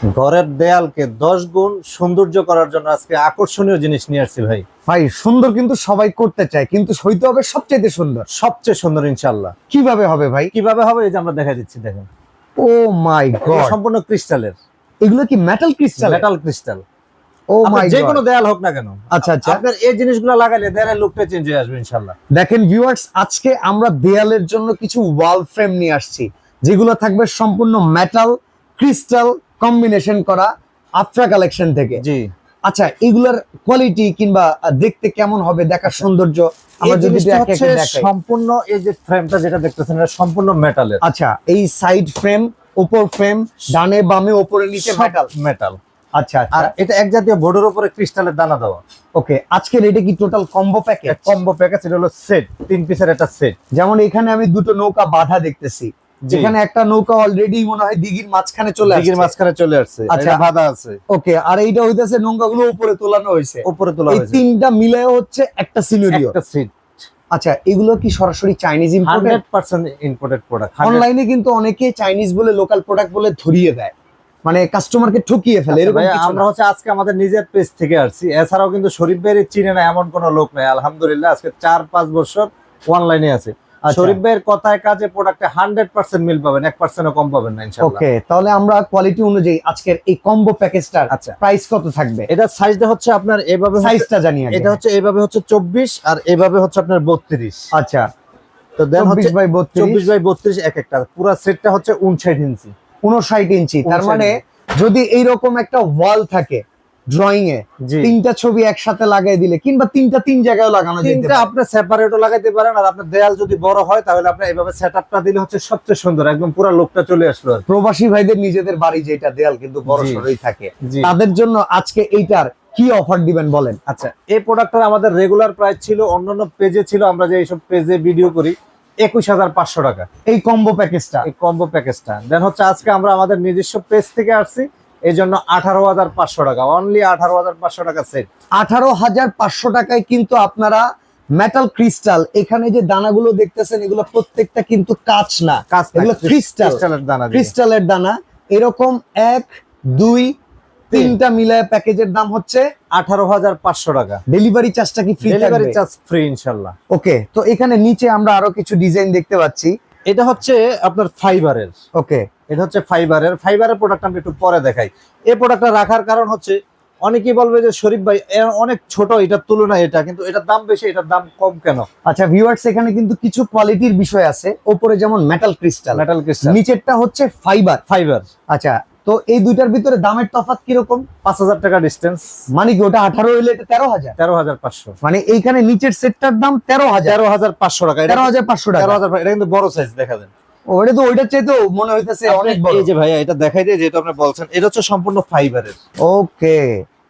ঘরের দেয়ালকে দশ গুণ সৌন্দর্য করার জন্য আজকে আকর্ষণীয় জিনিস নিয়ে আসছি ভাই। ভাই সুন্দর কিন্তু সবাই করতে চায় কিন্তু হইতে হবে সবচেয়ে সুন্দর। সবচেয়ে সুন্দর ইনশাল্লাহ কীভাবে হবে ভাই? কীভাবে হবে? এই যে আমরা দেখা দিচ্ছি দেখেন। Oh my god. সম্পূর্ণ ক্রিস্টালের। এগুলো কি metal crystal metal crystal oh my যে কোনো দেয়াল হোক না কেন। আচ্ছা আচ্ছা। আপনার এই জিনিসগুলো লাগাইলে দেয়ালের লুকটা চেঞ্জ হয়ে আসবে ইনশাল্লাহ দেখেন ভিউয়ার্স আজকে আমরা দেয়ালের জন্য কিছু ওয়াল ফ্রেম নিয়ে আসছি যেগুলো থাকবে সম্পূর্ণ মেটাল ক্রিস্টাল কম্বিনেশন করা আফ্রা কালেকশন থেকে। জি। আচ্ছা এগুলার কোয়ালিটি কিংবা দেখতে কেমন হবে দেখার সৌন্দর্য আমরা যদি সম্পূর্ণ এই যে ফ্রেমটা যেটা দেখতেছেন এটা সম্পূর্ণ মেটালের আচ্ছা এই সাইড ফ্রেম উপর ফ্রেম ডানে বামে উপরে নিচে মেটাল মেটাল আচ্ছা আর আচ্ছা এটা এক জাতীয় বোর্ডের উপরে ক্রিস্টালের দানা দেওয়া। ওকে আজকের এটা কি total combo package combo package এটা হলো সেট তিন পিসের একটা সেট যেমন এখানে আমি দুটো নৌকা বাধা দেখতেছি। যেখানে একটা নৌকা অলরেডি মনে হয় দিঘির মাঝখানে চলে দিঘির মাঝখানে চলে আসছে আচ্ছা। বাধা আছে। ওকে আর এইটা হইতাছে নৌকাগুলো উপরে তোলানো হয়েছে উপরে তোলা হয়েছে তিনটা মিলে হচ্ছে একটা সিনারিও। একটা সেট। আচ্ছা এগুলো কি সরাসরি Chinese imported hundred percent imported product অনলাইনে কিন্তু অনেকে চাইনিজ বলে লোকাল প্রোডাক্ট বলে ধরিয়ে দেয়। মানে কাস্টমারকে ঠকিয়ে ফেলে এরকম কিছু আচ্ছা আমরা হচ্ছে আজকে আমাদের নিজের পেজ থেকে আসছি। এছাড়াও কিন্তু শরীফ ভাইয়ের চিনে না এমন কোনো লোক নাই আলহামদুলিল্লাহ আজকে চার পাঁচ বছর অনলাইনে আছে। শরীফ ভাইয়ের কথায় কাজে প্রোডাক্টে হান্ড্রেড পার্সেন্ট মিল পাবেন এক পার্সেন্টও কম পাবেন না ওকে তাহলে আমরা কোয়ালিটি অনুযায়ী আজকের এই কম্বো প্যাকেজটার আচ্ছা। প্রাইস কত থাকবে? এটা সাইজটা হচ্ছে আপনার এভাবে সাইজটা জানি। এটা হচ্ছে এইভাবে হচ্ছে চব্বিশ আর এভাবে হচ্ছে আপনার বত্রিশ। আচ্ছা। তো দেন হচ্ছে 24 বাই চব্বিশ বাই বত্রিশ এক একটা পুরো সেটটা হচ্ছে উনষাট ইঞ্চি। 59 ইঞ্চি তার মানে যদি এইরকম একটা ওয়াল থাকে ড্রয়িং এ। তিনটা ছবি একসাথে লাগাই দিলে কিংবা তিনটা তিন জায়গায় লাগানো যেতে তিনটা। আপনি সেপারেটও লাগাইতে পারেন আর আপনার দেয়াল যদি বড় হয় তাহলে আপনি এইভাবে সেটআপটা দিলে হচ্ছে সবচেয়ে সুন্দর একদম পুরো লোকটা চলে আসলো প্রবাসী ভাইদের নিজেদের বাড়ি যেটা দেয়াল কিন্তু বড় সরই থাকে। তাদের জন্য আজকে এইটার কি অফার দিবেন বলেন? আচ্ছা এই প্রোডাক্টটার আমাদের রেগুলার প্রাইস ছিল অন্যান্য পেজে ছিল আমরা যে এইসব পেজে ভিডিও করি একুশ হাজার পাঁচশো টাকা। এই কম্বো প্যাকেজটা এই কম্বো প্যাকেজটা দেন হচ্ছে আজকে আমরা আমাদের নিজস্ব পেজ থেকে আসছি এই জন্য আঠারো হাজার পাঁচশো টাকা অনলি আঠারো হাজার পাঁচশো টাকা সেট আঠারো হাজার পাঁচশো টাকায় কিন্তু আপনারা মেটাল ক্রিস্টাল এখানে যে দানাগুলো দেখতেছেন এগুলো প্রত্যেকটা কিন্তু কাঁচ না। এগুলো দানা ক্রিস্টালের দানা। এরকম এক দুই তিনটা মিলায় প্যাকেজের দাম হচ্ছে আঠারো হাজার পাঁচশো টাকা। ডেলিভারি চার্জটা কি ফ্রি ডেলিভারি চার্জ ফ্রি ইনশাল্লাহ। ওকে তো এখানে নিচে আমরা আরও কিছু ডিজাইন দেখতে পাচ্ছি। এটা হচ্ছে আপনার ফাইবারের ওকে এটা হচ্ছে ফাইবারের ফাইবারের প্রোডাক্ট আমি একটু পরে দেখাই। এই প্রোডাক্টটা রাখার কারণ হচ্ছে অনেকেই বলবে যে শরীফ ভাই অনেক ছোট এটার তুলনায় এটা কিন্তু এটার দাম বেশি এটার দাম কম কেন? আচ্ছা ভিউয়ার্স এখানে কিন্তু কিছু কোয়ালিটির বিষয় আছে। ওপরে যেমন মেটাল ক্রিস্টাল মেটাল ক্রিস্টাল নিচেরটা হচ্ছে ফাইবার ফাইবার আচ্ছা তো এই দুইটার ভিতরে দামের তফাৎ কীরকম? পাঁচ হাজার টাকা ডিস্টেন্স মানে কি ওটা আঠারো হইলে এটা তেরো হাজার? তেরো হাজার পাঁচশো। মানে এইখানে নিচের সেটটার দাম তেরো হাজার। তেরো হাজার পাঁচশো টাকা। তেরো হাজার পাঁচশো টাকা। তেরো হাজার এটা কিন্তু বড় সাইজ দেখা যায়। ওটা তো ওইটার চাইতে মনে হইতেছে অনেক বড়। এই যে ভাইয়া এটা দেখাই দিয়ে যেহেতু আপনি বলছেন এটা হচ্ছে সম্পূর্ণ ফাইবারের ওকে।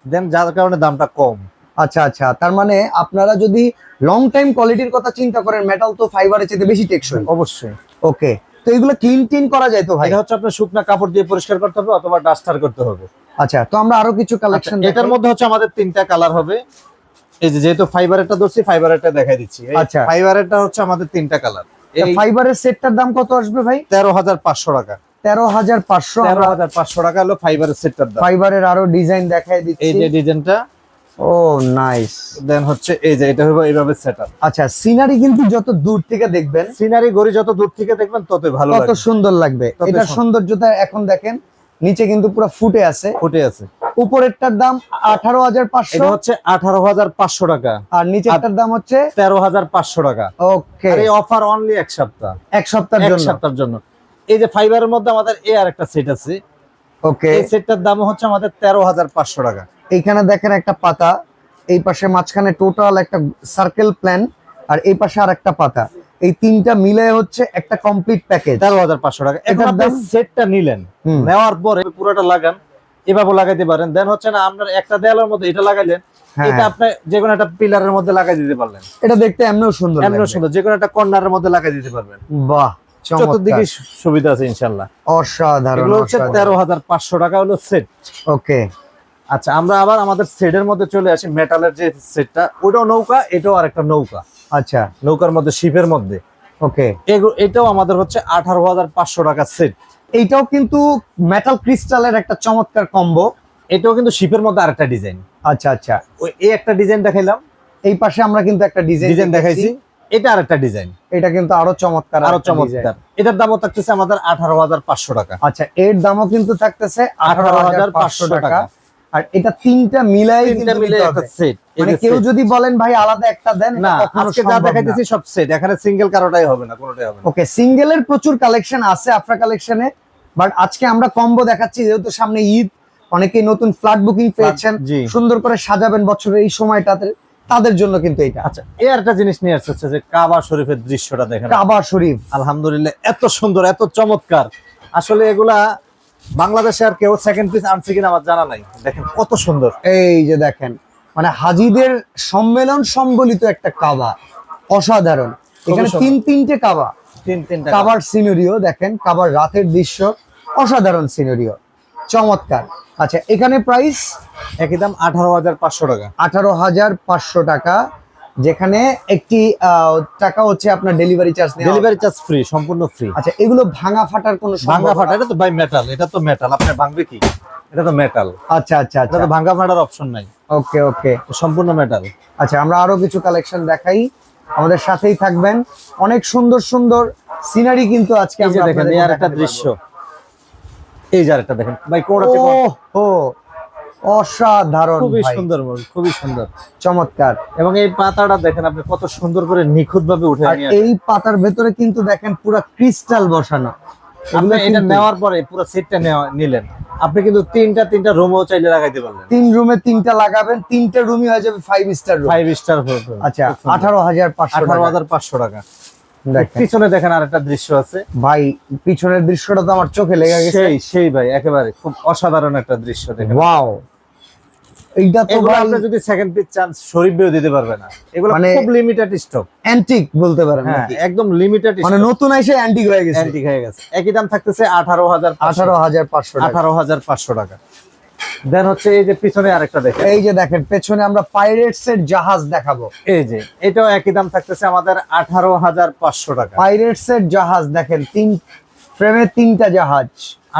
দেন যার কারণে দামটা কম। আচ্ছা আচ্ছা তার মানে আপনারা যদি লং টাইম কোয়ালিটির কথা চিন্তা করেন মেটাল তো ফাইবারের চাইতে বেশি টেকসই। অবশ্যই। ওকে তো এগুলো ক্লিন টিন করা যায় তো ভাই? এটা হচ্ছে আপনার শুকনা কাপড় দিয়ে পরিষ্কার করতে হবে অথবা ডাস্টার করতে হবে। আচ্ছা তো আমরা আরও কিছু কালেকশন আচ্ছা, এটার মধ্যে হচ্ছে আমাদের তিনটা কালার হবে। এই যে যেহেতু ফাইবারেরটা ধরছি ফাইবারেরটা দেখাই দিচ্ছি। আচ্ছা। ফাইবারেরটা হচ্ছে আমাদের তিনটা কালার ফাইবারের সেটটার দাম কত আসবে ভাই? তেরো হাজার পাঁচশো টাকা। তেরো হাজার পাঁচশো তেরো হাজার পাঁচশো টাকা হলো ফাইবারের সেটটার দাম। ফাইবারের আরও ডিজাইন দেখাই এই যে ডিজাইনটা ও নাইস দেন হচ্ছে এই যে এটা হবে এইভাবে সেট আপ আচ্ছা সিনারি কিন্তু যত দূর থেকে দেখবেন সিনারি গড়ি যত দূর থেকে দেখবেন তত ভালো কত সুন্দর লাগবে। এটা। সৌন্দর্যতা এখন দেখেন নিচে কিন্তু পুরো ফুটে আছে। ফুটে আছে। উপরেরটার দাম আঠারো হাজার পাঁচশো। হচ্ছে আঠারো হাজার পাঁচশো টাকা। আর নিচেরটার দাম হচ্ছে তেরো হাজার পাঁচশো টাকা। ওকে। এই অফার অনলি এক সপ্তাহ। এক সপ্তাহের এক জন্য। সপ্তাহের জন্য। এই যে ফাইবারের মধ্যে আমাদের এ আর একটা সেট আছে। ওকে। এই সেটটার দাম হচ্ছে আমাদের তেরো হাজার পাঁচশো টাকা। এইখানে দেখেন একটা পাতা। এই পাশে মাঝখানে টোটাল একটা সার্কেল প্ল্যান আর এই পাশে আর একটা পাতা। এই তিনটা মিলে হচ্ছে একটা কমপ্লিট প্যাকেজ তেরো হাজার পাঁচশো টাকা। এখন আপনি সেটটা নিলেন নেওয়ার পরে পুরোটা লাগান এভাবে লাগাইতে পারেন। দেন হচ্ছে না আপনার একটা দেয়ালের মধ্যে এটা লাগাইলেন হ্যাঁ, এটা আপনি যে কোনো একটা পিলারের মধ্যে লাগাই দিতে পারলেন। এটা দেখতে এমনিও সুন্দর সুন্দর যে কোনো একটা কর্নারের মধ্যে লাগাই দিতে পারবেন। বাহ চতুর্দিকে সুবিধা আছে ইনশাল্লাহ অসাধারণ হচ্ছে তেরো হাজার পাঁচশো টাকা হলো সেট ওকে। আচ্ছা আমরা আবার আমাদের সেটের মধ্যে চলে আসি মেটালের যে সেটটা ওটাও নৌকা এটাও আরেকটা নৌকা। আচ্ছা। নৌকার মধ্যে শিপের মধ্যে। ওকে। এটাও আমাদের হচ্ছে আঠারো হাজার পাঁচশো টাকা সেট। এইটাও কিন্তু মেটাল ক্রিস্টালের একটা চমৎকার কম্বো এটাও কিন্তু শিপের মধ্যে আরেকটা ডিজাইন আচ্ছা আচ্ছা। ওই এই একটা ডিজাইন দেখাইলাম। এই পাশে আমরা কিন্তু একটা ডিজাইন ডিজাইন দেখাইছি। এটা আরেকটা ডিজাইন এটা কিন্তু আরও চমৎকার আরও চমৎকার। এটার দামও থাকতেছে আমাদের আঠারো হাজার পাঁচশো টাকা। আচ্ছা এর দামও কিন্তু থাকতেছে আঠারো হাজার পাঁচশো 18,500 টাকা। টাকা। আর এটা তিনটা মিলাই তিনটা মিলে একটা সেট মানে কেউ যদি বলেন ভাই আলাদা একটা দেন না আজকে যা দেখাইতেছি সব সেট এখানে সিঙ্গেল কারোটাই হবে না কোনোটাই হবে না। ওকে সিঙ্গেলের প্রচুর কালেকশন আছে আফ্রা কালেকশনে বাট আজকে আমরা কম্বো দেখাচ্ছি যেহেতু সামনে ঈদ অনেকেই নতুন ফ্ল্যাট বুকিং পেয়েছেন। সুন্দর করে সাজাবেন বছরের এই সময়টাতে তাদের জন্য কিন্তু এটা আচ্ছা এই একটা জিনিস নিয়ে আসছে যে কাবা শরীফের দৃশ্যটা দেখেন। কাবা শরীফ। আলহামদুলিল্লাহ এত সুন্দর এত চমৎকার। আসলে এগুলা বাংলাদেশে আর কেউ সেকেন্ড পিস আনছে কিনা আমার জানা নাই। দেখেন কত সুন্দর। এই যে দেখেন মানে হাজিদের সম্মেলন সম্বলিত একটা কাবা অসাধারণ। এখানে তিন তিনটে কাবা। তিন তিনটা কাবার সিনারিও দেখেন কাবার রাতের দৃশ্য অসাধারণ সিনারিও চমৎকার। আচ্ছা এখানে প্রাইস একই দাম আঠারো হাজার পাঁচশো টাকা। আঠারো হাজার পাঁচশো টাকা। যেখানে একটি টাকা হচ্ছে আপনার delivery charge delivery charge free সম্পূর্ণ ফ্রি আচ্ছা এগুলো ভাঙা ফাটার কোনো সম্ভাবনা- ফাটা এটা তো বাই মেটাল এটা তো মেটাল আপনি ভাঙবে কি? এটা তো মেটাল আচ্ছা আচ্ছা এটা আচ্ছা। তো ভাঙ্গা ফাটার অপশন নাই। ওকে ওকে। সম্পূর্ণ মেটাল আচ্ছা আমরা আরও কিছু কালেকশন দেখাই। আমাদের সাথেই থাকবেন। অনেক সুন্দর সুন্দর সিনারি কিন্তু আজকে আমরা দেখেন আর একটা দৃশ্য। এই যে আরেকটা দেখেন। ভাই ও ও অসাধারণ খুবই সুন্দর খুবই সুন্দর। চমৎকার। এবং এই পাতাটা দেখেন আপনি কত সুন্দর করে নিখুঁত ভাবে উঠে আর এই পাতার ভেতরে কিন্তু দেখেন পুরো ক্রিস্টাল বসানো। আপনি এটা নেওয়ার পরে পুরো সেটটা নেওয়া নিলেন। আপনি কিন্তু তিনটা তিনটা রুমও চাইলে লাগাইতে পারলেন। তিন রুমে তিনটা লাগাবেন তিনটা রুমই হয়ে যাবে five star room five star আচ্ছা আঠারো হাজার পাঁচশো আঠারো টাকা। হাজার পাঁচশো টাকা। পিছনে দেখেন আরেকটা দৃশ্য আছে। ভাই পিছনের দৃশ্যটা তো আমার চোখে লেগে গেছে। সেই সেই ভাই একেবারে খুব অসাধারণ একটা দৃশ্য দেখেন। ওয়াও। এইটা তো আপনি যদি সেকেন্ড পিস চান্স শরীফ বেও দিতে পারবে না। এগুলো মানে- খুব লিমিটেড স্টক অ্যান্টিক বলতে পারেন হ্যাঁ একদম লিমিটেড মানে নতুন এসে অ্যান্টিক হয়ে গেছে। অ্যান্টিক হয়ে গেছে। একই দাম থাকতেছে আঠারো হাজার আঠারো হাজার পাঁচশো আঠারো হাজার পাঁচশো টাকা। দেন হচ্ছে এই যে পিছনে আরেকটা দেখেন। এই যে দেখেন পেছনে আমরা পাইরেটস এর জাহাজ দেখাবো। এই যে এটাও একই দাম থাকতেছে আমাদের আঠারো হাজার পাঁচশো টাকা। পাইরেটস এর জাহাজ দেখেন তিন ফ্রেমে তিনটা জাহাজ।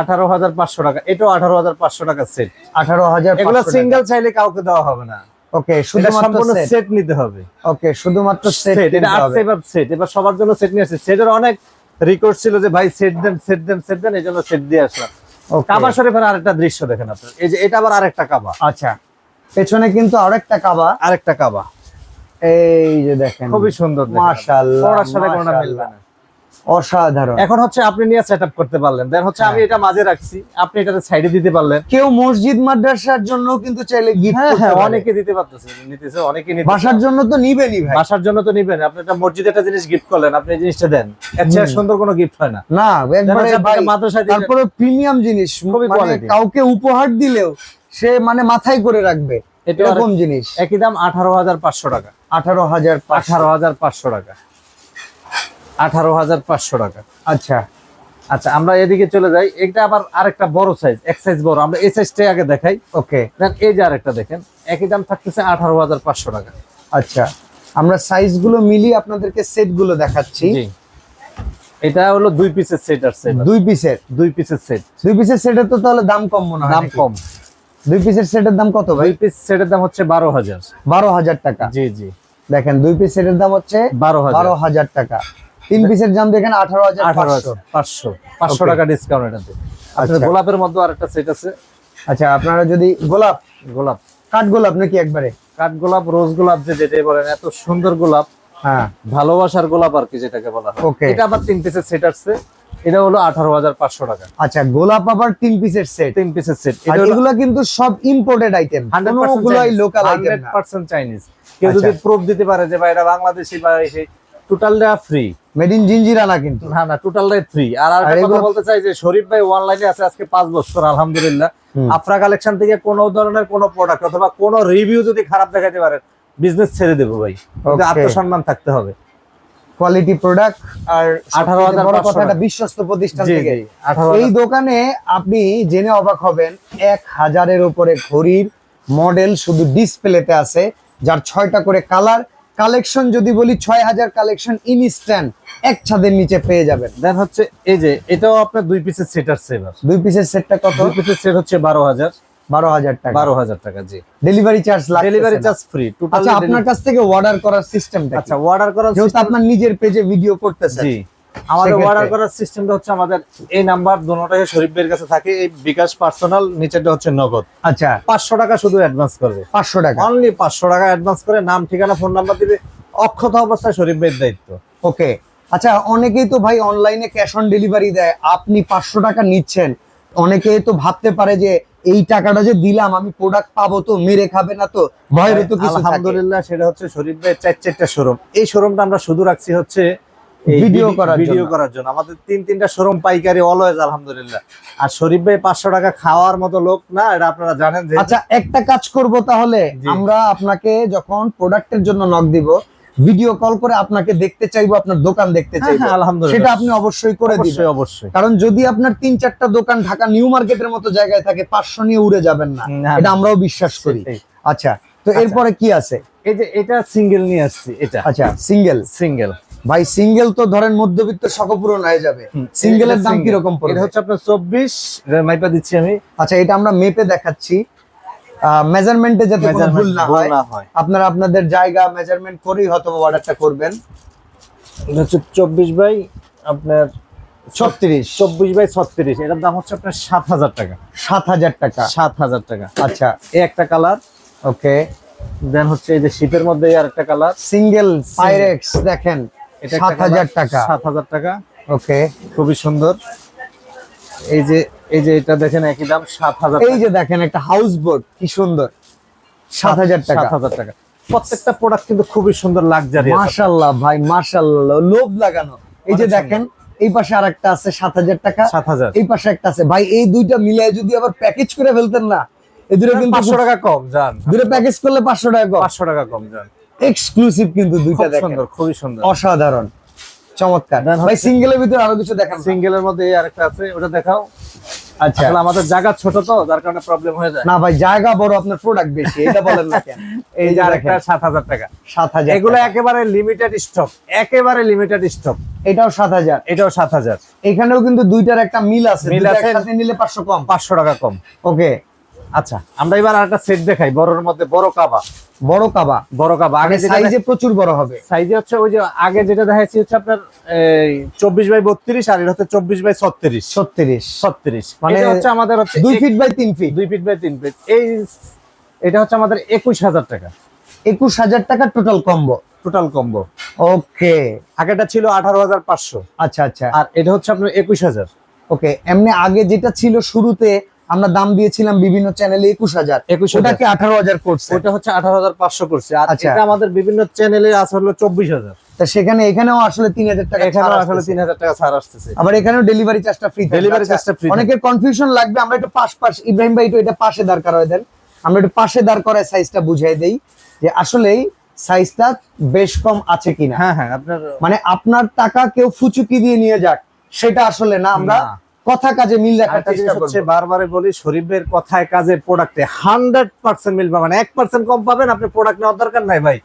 আঠারো হাজার পাঁচশো টাকা এটাও আঠারো হাজার পাঁচশো টাকা সেট আঠারো হাজার এগুলো সিঙ্গেল চাইলে কাউকে দেওয়া হবে না। ওকে শুধুমাত্র সেট নিতে হবে। ওকে শুধুমাত্র সেট এটা সেট এবার সবার জন্য সেট নিয়ে আসছে সেটের অনেক রিকোয়েস্ট ছিল যে ভাই সেট দেন সেট দেন সেট দেন এই জন্য সেট দিয়ে আসলাম। কাবা শরীফের আরেকটা দৃশ্য দেখেন আপনার এই যে এটা আবার আরেকটা কাবা। আচ্ছা। পেছনে কিন্তু আরেকটা কাবা। আরেকটা কাবা। এই যে দেখেন। খুবই সুন্দর মাশাআল্লাহ, পড়ার সাথে কোনটা মিলবে না। অসাধারণ। এখন হচ্ছে আপনি নিয়ে সেট আপ করতে পারলেন। দেন হচ্ছে আমি এটা মাঝে রাখছি আপনি এটাতে সাইডে দিতে পারলেন। কেউ মসজিদ মাদ্রাসার জন্য কিন্তু চাইলে গিফট হ্যাঁ হ্যাঁ অনেকে দিতে পারতেছে নিতেছে অনেকে নিতেছে। বাসার জন্য তো নিবেনই ভাই। বাসার জন্য তো নিবেন আপনি একটা মসজিদে একটা জিনিস গিফট করলেন আপনি এই জিনিসটা দেন। চেয়ে সুন্দর কোনো গিফট হয় না। না একবারে ভাই মাদ্রাসায় তারপরে প্রিমিয়াম জিনিস খুবই মানে কাউকে উপহার দিলেও সে মানে মাথায় করে রাখবে। এটা এরকম জিনিস। একই দাম আঠারো হাজার পাঁচশো টাকা। আঠারো হাজার আঠারো হাজার পাঁচশো টাকা। আঠারো হাজার পাঁচশো টাকা। আচ্ছা। আচ্ছা আমরা এদিকে চলে যাই। এটা আবার আরেকটা বড় সাইজ এক সাইজ বড়। আমরা এই সাইজটাই আগে দেখাই। ওকে। দেন এই যে আরেকটা দেখেন একই দাম থাকতেছে আঠারো হাজার পাঁচশো টাকা। আচ্ছা আমরা সাইজগুলো মিলিয়ে আপনাদেরকে সেটগুলো দেখাচ্ছি। এটা হলো দুই পিসের সেট আর সেট দুই পিসের দুই পিসের সেট দুই পিসের সেটের তো তাহলে দাম কম মনে হয় দাম কম। দুই পিসের সেটের দাম কত ভাই? দুই পিস সেটের দাম হচ্ছে বারো হাজার। বারো হাজার টাকা। জি জি। দেখেন দুই পিস সেটের দাম হচ্ছে বারো বারো হাজার টাকা। তিন পিসের দাম দেখেন আঠারো হাজার আঠারো পাঁচশো। হাজার পাঁচশো পাঁচশো টাকা ডিসকাউন্ট এটাতে আচ্ছা। গোলাপের মধ্যে আরেকটা সেট আছে। আচ্ছা আপনারা যদি গোলাপ গোলাপ। কাঠ গোলাপ নাকি একবারে? কাঠ গোলাপ রোজ গোলাপ যে যেটাই বলেন এত সুন্দর গোলাপ। হ্যাঁ। ভালোবাসার গোলাপ আর কি যেটাকে বলা হয়. এটা আবার তিন পিসের সেট আসছে। এটা হলো আঠারো হাজার পাঁচশো টাকা। আচ্ছা গোলাপ আবার তিন পিসের সেট তিন পিসের সেট এগুলো কিন্তু সব imported item hundred local hundred percent Chinese কেউ আচ্ছা। যদি প্রুফ দিতে পারে যে ভাই এটা বাংলাদেশি বা এসে টোটালটা ফ্রি মেড ইন জিঞ্জিরা না কিন্তু। না না টোটালটাই ফ্রি আর আর কথা বলতে চাই যে শরীফ ভাই অনলাইনে আছে আজকে পাঁচ বছর আলহামদুলিল্লাহ। আফরা কালেকশন থেকে কোনো ধরনের কোনো প্রোডাক্ট অথবা কোনো রিভিউ যদি খারাপ দেখাতে পারেন বিজনেস ছেড়ে দেবো ভাই। আত্মসম্মান থাকতে হবে। কোয়ালিটি প্রোডাক্ট আর 18,500 বড় কথা একটা বিশ্বস্ত প্রতিষ্ঠান থেকে। আঠারো এই দোকানে আপনি জেনে অবাক হবেন এক হাজারের উপরে ঘড়ির মডেল শুধু ডিসপ্লেতে আছে যার ছয়টা করে কালার কালেকশন যদি বলি ছয় হাজার কালেকশন ইনস্ট্যান্ট এক ছাদের নিচে পেয়ে যাবেন। দেন হচ্ছে এই যে এটাও আপনার দুই পিসের সেট আসছে এবার দুই পিসের সেটটা কত? দুই পিসের সেট হচ্ছে বারো হাজার। বারো হাজার টাকা। বারো হাজার টাকা জি। Delivery charge delivery charge free আচ্ছা আপনার কাছ থেকে অর্ডার করার সিস্টেমটা আচ্ছা অর্ডার করার যেহেতু আপনার নিজের পেজে ভিডিও করতেছেন। জি। আমাদের অর্ডার করার সিস্টেমটা হচ্ছে আমাদের এই নাম্বার দুটোটাই শরীফ ভাইয়ের কাছে থাকে এই বিকাশ পার্সোনাল নিচেরটা হচ্ছে নগদ। আচ্ছা। পাঁচশো টাকা শুধু অ্যাডভান্স করবে। পাঁচশো টাকা। অনলি পাঁচশো টাকা অ্যাডভান্স করে নাম ঠিকানা ফোন নাম্বার দিবে। অক্ষত অবস্থায় শরীফ ভাইয়ের দায়িত্ব। ওকে। আচ্ছা অনেকেই তো ভাই অনলাইনে ক্যাশ অন ডেলিভারি দেয়। আপনি পাঁচশো টাকা নিচ্ছেন। অনেকেই তো ভাবতে পারে যে এই টাকাটা যে দিলাম আমি প্রোডাক্ট পাবো তো মেরে খাবে না তো? ভয়ের তো কিছু আলহামদুলিল্লাহ সেটা হচ্ছে শরীফ ভাইয়ের চার চারটা শোরুম। এই শোরুমটা আমরা শুধু রাখছি হচ্ছে ভিডিও ভিডি- করার ভিডিও জন্য। করার জন্য। আমাদের তিন তিনটা শোরুম পাইকারি অলওয়েজ আলহামদুলিল্লাহ। আর শরীফ ভাই পাঁচশো টাকা খাওয়ার মতো লোক না এটা আপনারা জানেন যে আচ্ছা একটা কাজ করব তাহলে। আমরা আপনাকে যখন প্রোডাক্টের জন্য নক দিব ভিডিও কল করে আপনাকে দেখতে চাইব আপনার দোকান দেখতে হ্যাঁ, চাইব। হ্যাঁ, আলহামদুলিল্লাহ। সেটা আপনি অবশ্যই করে দিবেন। অবশ্যই। কারণ যদি আপনার তিন চারটা দোকান ঢাকা নিউ মার্কেটের মতো জায়গায় থাকে পাঁচশো নিয়ে উড়ে যাবেন না। না, এটা আমরাও বিশ্বাস করি। আচ্ছা তো এরপরে কি আছে? এই যে এটা সিঙ্গেল নিয়ে আসছি এটা। আচ্ছা সিঙ্গেল সিঙ্গেল ভাই সিঙ্গেল তো ধরেন মধ্যবিত্ত শখপূরণ হয়ে যাবে। সিঙ্গেলের দাম কীরকম পড়বে? এটা হচ্ছে আপনার চব্বিশ মাইপা দিচ্ছি আমি। আচ্ছা এটা আমরা মেপে দেখাচ্ছি। মেজারমেন্টে যাতে কোনো ভুল না হয়। আপনারা আপনাদের জায়গা মেজারমেন্ট করেই হয়তো অর্ডারটা করবেন। এটা হচ্ছে চব্বিশ বাই আপনার ছত্রিশ। চব্বিশ বাই ছত্রিশ এটার দাম হচ্ছে আপনার সাত হাজার টাকা। সাত হাজার টাকা। সাত হাজার টাকা। আচ্ছা এই একটা কালার ওকে দেন হচ্ছে এই যে শীতের মধ্যে আর একটা কালার সিঙ্গেল পাইরেক্স দেখেন এটা সাত হাজার টাকা। সাত হাজার টাকা? ওকে খুবই সুন্দর। এই যে এই যে এটা দেখেন একই দাম সাত হাজার এই যে দেখেন একটা হাউস বোট কি সুন্দর। সাত হাজার টাকা। সাত হাজার টাকা। প্রত্যেকটা প্রোডাক্ট কিন্তু খুবই সুন্দর লাক্সারি মাশাল্লাহ ভাই মাশাল্লাহ লোভ লাগানো। এই যে দেখেন এই পাশে আর একটা আছে সাত হাজার টাকা। সাত হাজার। এই পাশে একটা আছে। ভাই এই দুইটা মিলিয়ে যদি আবার প্যাকেজ করে ফেলতেন না এই দুটো কিন্তু পাঁচশো টাকা কম যান দুটো প্যাকেজ করলে পাঁচশো টাকা পাঁচশো টাকা কম যান এক্সক্লুসিভ কিন্তু দুইটা দেখেন। সুন্দর খুবই সুন্দর। অসাধারণ। চমৎকার। ভাই সিঙ্গেলের ভিতরে আরও কিছু দেখান সিঙ্গেলের মধ্যে এই আরেকটা আছে ওটা দেখাও। আচ্ছা। আমাদের জায়গা ছোট তো যার কারণে প্রবলেম হয়ে যায়। না ভাই জায়গা বড় আপনার প্রোডাক্ট বেশি এটা বলেন না কেন? এই যে আরেকটা দেখেন, সাত হাজার টাকা। সাত হাজার এগুলো একেবারে লিমিটেড স্টক একেবারে লিমিটেড স্টক এটাও সাত হাজার। এটাও সাত হাজার। এখানেও কিন্তু দুইটার একটা মিল আছে। মিল আছে। নিলে পাঁচশো কম। পাঁচশো টাকা কম। ওকে। আচ্ছা আমরা এবার আরেকটা সেট দেখাই বড়র মধ্যে বড় কাবা। বড় কাবা। বড় কাবা আগে সাইজে প্রচুর বড় হবে। সাইজে হচ্ছে ওই যে আগে যেটা দেখাচ্ছি হচ্ছে আপনার এই চব্বিশ বাই বত্রিশ আর এটা হচ্ছে চব্বিশ বাই ছত্রিশ। ছত্রিশ। ছত্রিশ। মানে মানে হচ্ছে আমাদের হচ্ছে দুই ফিট বাই তিন ফিট দুই ফিট বাই তিন ফিট এই এটা হচ্ছে আমাদের একুশ হাজার টাকা। একুশ হাজার টাকা total combo total combo okay আগেটা ছিল আঠারো হাজার পাঁচশো। আচ্ছা আচ্ছা। আর এটা হচ্ছে আপনার একুশ হাজার। ওকে এমনি আগে যেটা ছিল শুরুতে আমরা দাম দিয়েছিলাম বিভিন্ন চ্যানেলে একুশ হাজার। একুশ ওটাকে আঠারো হাজার করছে। ওটা হচ্ছে আঠারো হাজার পাঁচশো করছে। আচ্ছা। আমাদের বিভিন্ন চ্যানেলে আছে হলো চব্বিশ হাজার। সেখানে এখানেও আসলে তিন হাজার টাকা আসলে তিন হাজার টাকা ছাড় আসতেছে। আবার এখানেও ডেলিভারি চার্জটা ফ্রি Delivery charge-টা free অনেকের কনফিউশন লাগবে আমরা একটু পাশ পাশ ইব্রাহিম ভাই একটু এটা পাশে দাঁড় করায় দেন। আমরা একটু পাশে দাঁড় করায় সাইজটা বুঝিয়ে দেই যে আসলেই সাইজটা বেশ কম আছে কিনা। হ্যাঁ হ্যাঁ আপনার মানে আপনার টাকা কেউ ফুচুকি দিয়ে নিয়ে যাক সেটা আসলে না আমরা। কথা কাজে মিল রাখার চেষ্টা বারবারে বলি শরীফের কথায় কাজে প্রোডাক্টে হান্ড্রেড পার্সেন্ট মিল পাবেন। এক পার্সেন্ট কম পাবেন আপনি প্রোডাক্ট নেওয়ার দরকার নাই ভাই।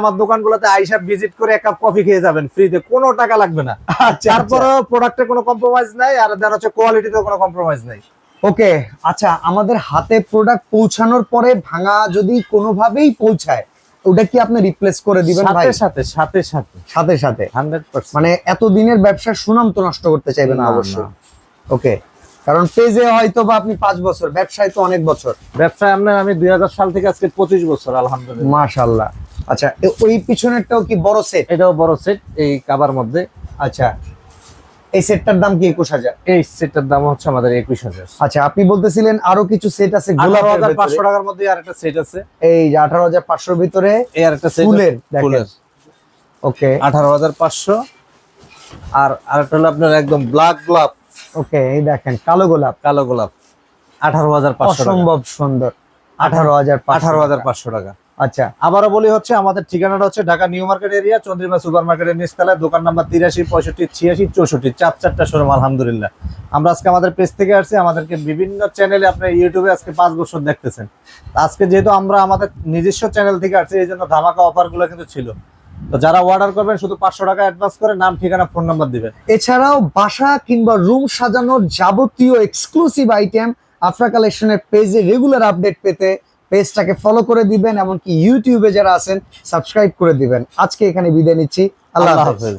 আমার দোকানগুলোতে আইসা ভিজিট করে এক কাপ কফি খেয়ে যাবেন ফ্রিতে কোনো টাকা লাগবে না। আচ্ছা তারপরে প্রোডাক্টে কোনো কম্প্রোমাইজ নাই আর হচ্ছে কোয়ালিটিতে কোনো কম্প্রোমাইজ নাই। ওকে আচ্ছা আমাদের হাতে প্রোডাক্ট পৌঁছানোর পরে ভাঙা যদি কোনোভাবেই পৌঁছায় ওটা কি আপনি রিপ্লেস করে দিবেন ভাই? সাথে সাথে সাথে। সাথে সাথে। সাথে হান্ড্রেড পার্সেন্ট মানে এত দিনের ব্যবসার সুনাম তো নষ্ট করতে চাইবেন না অবশ্যই। ওকে কারণ পেজে হয়তো বা আপনি পাঁচ বছর ব্যবসায় তো অনেক বছর। ব্যবসায় আমরা আমি দুই সাল থেকে আজকে পঁচিশ বছর আলহামদুলিল্লাহ। মাশাল্লাহ আচ্ছা ওই পিছনেরটাও কি বড় সেট এটাও বড় সেট এই কাবার মধ্যে। আচ্ছা। এই সেটটার দাম কি একুশ হাজার? এই সেটটার দাম হচ্ছে আমাদের একুশ হাজার। আচ্ছা আপনি বলতেছিলেন আরও কিছু সেট আছে আঠারো হাজার পাঁচশো। টাকার মধ্যে আর একটা সেট আছে। এই যে আঠারো হাজার পাঁচশোর ভিতরে এই আর একটা সেট ফুলের, ফুলের। ওকে। আঠারো হাজার পাঁচশো। আর আরেকটা হলো আপনার একদম ব্ল্যাক গোলাপ। ওকে এই দেখেন কালো গোলাপ। কালো গোলাপ। আঠারো হাজার পাঁচশো অসম্ভব সুন্দর। আঠারো হাজার আঠারো হাজার পাঁচশো টাকা। আচ্ছা আবারও বলি হচ্ছে, আমাদের ঠিকানাটা হচ্ছে Dhaka new market area, Chandrima super মার্কেটের নিচতলায়, দোকান নাম্বার তিরাশি, পঁয়ষট্টি, ছিয়াশি, চৌষট্টি, চার চারটা শোরুম, আলহামদুলিল্লাহ। আমরা আজকে আমাদের পেজ থেকে আসছি, আমাদেরকে বিভিন্ন চ্যানেলে আপনার ইউটিউবে আজকে পাঁচ বছর দেখতেছেন। আজকে যেহেতু আমরা আমাদের নিজস্ব চ্যানেল থেকে আসছি, এই জন্য ধামাকা অফারগুলো কিন্তু ছিল। তো যারা অর্ডার করবেন, শুধু পাঁচশো টাকা অ্যাডভান্স করে নাম, ঠিকানা ফোন নাম্বার দিবেন। এছাড়াও বাসা কিংবা রুম সাজানোর যাবতীয় এক্সক্লুসিভ আইটেম আফরা কালেকশনের পেজে রেগুলার আপডেট পেতে পেজটাকে ফলো করে দিবেন এমনকি ইউটিউবে যারা আছেন সাবস্ক্রাইব করে দিবেন। আজকে এখানে বিদায় নিচ্ছি। আল্লাহ হাফেজ।